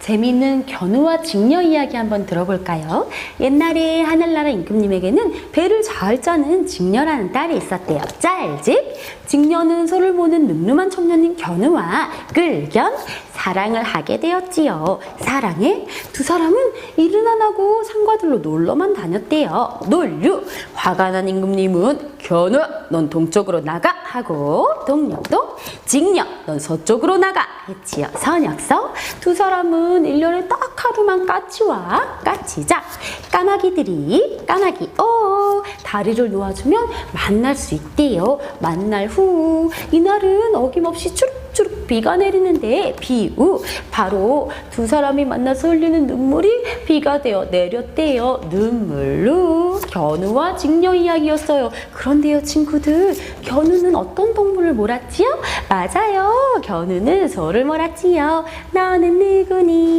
재미있는 견우와 직녀 이야기 한번 들어볼까요? 옛날에 하늘나라 임금님에게는 배를 잘 짜는 직녀라는 딸이 있었대요. 짤집. 직녀는 소를 보는 늠름한 청년인 견우와 끌견 사랑을 하게 되었지요. 사랑에 두 사람은 일은 안 하고 상과들로 놀러만 다녔대요. 놀류. 화가 난 임금님은 견우, 넌 동쪽으로 나가 하고 동력도 직녀, 넌 서쪽으로 나가 했지요. 선역서 두 사람은 일년에딱 하루만 까치와 까치자 까마귀들이 까마귀 오 다리를 놓아주면 만날 수 있대요. 만날 후 이날은 어김없이 추룩추룩 비가 내리는데 비우 바로 두 사람이 만나서 흘리는 눈물이 비가 되어 내렸대요. 눈물로 견우와 직녀 이야기였어요. 그런데요 친구들 견우는 어떤 동물을 몰았지요? 맞아요. 견우는 소를 몰았지요. 너는 누구니?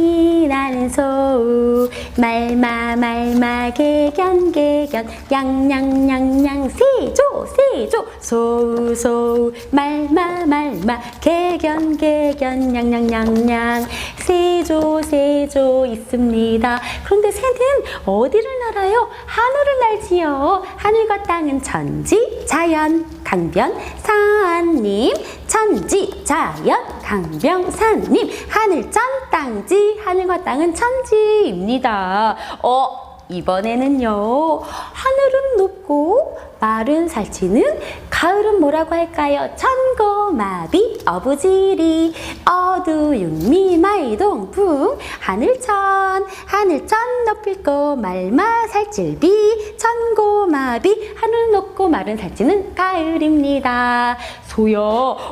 나는 소. 말마 말마 개견 개견. 양양양양. 세조 세조. 소우 소우. 말마 말마. 개견 개견. 양양양양. 세조 세조 있습니다. 그런데 새는 어디를 날아요? 하늘을 날지요. 하늘과 땅은 천지 자연. 강변 산님. 천지 자연 강병산님 하늘천 땅지 하늘과 땅은 천지입니다. 어 이번에는요 하늘은 높고 마른 살찌는 가을은 뭐라고 할까요? 천 고마비 어부지리 어두윤미 마이동풍 하늘천 하늘천 높일고 말마 살찔비 천고마비 하늘 높고 마른 살찌는 가을입니다. 소야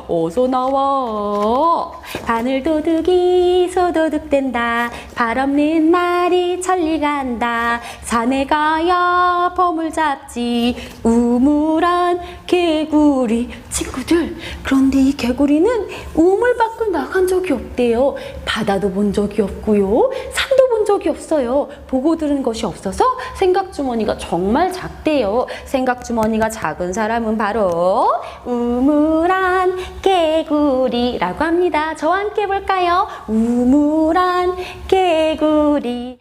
어서 나와. 바늘 도둑이 소도둑 된다. 발 없는 말이 천리 간다. 산에 가야 범을 잡지. 우물한 개구리 친구들. 그런데 이 개구리는 우물 밖을 나간 적이 없대요. 바다도 본 적이 없고요. 산도 본 적이 없어요. 보고 들은 것이 없어서 생각주머니가 정말 작대요. 생각주머니가 작은 사람은 바로 우물안 개구리라고 합니다. 저와 함께 해볼까요? 우물안 개구리